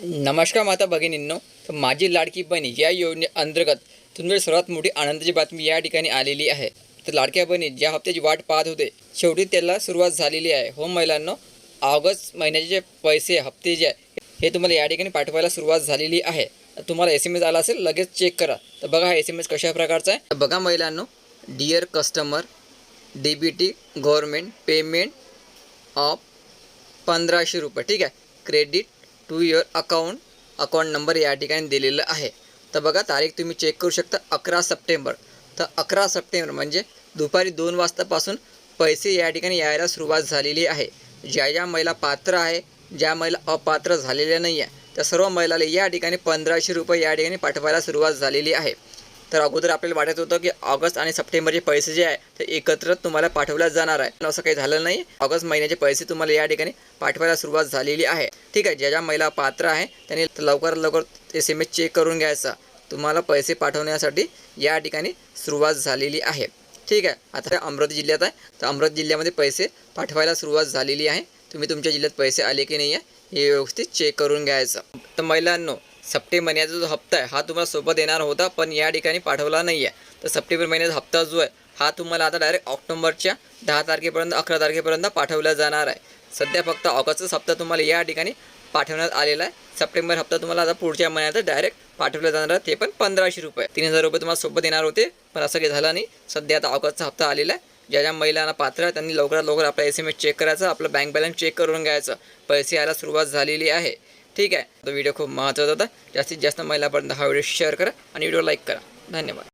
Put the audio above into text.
नमस्कार माता भगिनींनो तर माझी लाडकी बहिणी या योजनेअंतर्गत तुमच्या सर्वात मोठी आनंदाची बातमी या ठिकाणी आलेली आहे. तर लाडक्या बहिणी ज्या हप्त्याची वाट पाहत होते शेवटी त्याला सुरुवात झालेली आहे. हो महिलांनो ऑगस्ट महिन्याचे जे पैसे हप्ते जे आहे हे तुम्हाला या ठिकाणी पाठवायला सुरुवात झालेली आहे. तुम्हाला एस एम एस आला असेल लगेच चेक करा. तर बघा हा एस एम एस कशा प्रकारचा आहे. तर बघा महिलांनो dear customer D B T government payment of पंधराशे रुपये. ठीक आहे? Credit to your account account number या ठिकाणी दिलेलं आहे. तर बघा तारीख तुम्ही चेक करू शकता अकरा सप्टेंबर. तर अकरा सप्टेंबर म्हणजे दुपारी दोन वाजतापासून पैसे या ठिकाणी यायला सुरुवात झालेली आहे. ज्या ज्या महिला पात्र आहे ज्या महिला अपात्र झालेल्या नाही आहे त्या सर्व महिलाला या ठिकाणी पंधराशे रुपये या ठिकाणी पाठवायला सुरुवात झालेली आहे. तर अगोदर आपल्याला वाटत होतं की ऑगस्ट आणि सप्टेंबरचे पैसे जे आहे ते एकत्र तुम्हाला पाठवल्या जाणार आहे. पण असं काही झालं नाही. ऑगस्ट महिन्याचे पैसे तुम्हाला या ठिकाणी पाठवायला सुरुवात झालेली आहे. ठीक आहे ज्या ज्या महिला पात्र आहे त्यांनी लवकरात लवकर एस एम एस चेक करून घ्यायचा. तुम्हाला पैसे पाठवण्यासाठी या ठिकाणी सुरुवात झालेली आहे. ठीक आहे आता अमरावती जिल्ह्यात आहे. तर अमरावती जिल्ह्यामध्ये पैसे पाठवायला सुरुवात झालेली आहे. तुम्ही तुमच्या जिल्ह्यात पैसे आले की नाही आहे हे व्यवस्थित चेक करून घ्यायचं. तर महिलांनो सप्टेंबर महिन्याचा जो हप्ता आहे हा तुम्हाला सोबत येणार होता पण या ठिकाणी पाठवला नाही आहे तर सप्टेंबर महिन्याचा हप्ता जो आहे हा तुम्हाला आता डायरेक्ट ऑक्टोबरच्या दहा तारखेपर्यंत अकरा तारखेपर्यंत पाठवला जाणार आहे. सध्या फक्त ऑगस्टचा हप्ता तुम्हाला या ठिकाणी पाठवण्यात आलेला आहे. सप्टेंबर हप्ता तुम्हाला आता पुढच्या महिन्यात डायरेक्ट पाठवला जाणार आहे. ते पण पंधराशे रुपये. तीन हजार रुपये तुम्हाला सोबत येणार होते पण असं काही झालं नाही. सध्या आता ऑगस्टचा हप्ता आलेला आहे. ज्या ज्या महिलांना पात्र आहे त्यांनी लवकरात लवकर आपला एस एम एस चेक करायचा आपलं बँक बॅलन्स चेक करून घ्यायचं. पैसे यायला सुरुवात झालेली आहे. ठीक आहे? तो व्हिडिओ खूप महत्त्वाचा होता. जास्तीत जास्त महिलापर्यंत हा व्हिडिओ शेअर करा आणि व्हिडिओ लाईक करा. धन्यवाद.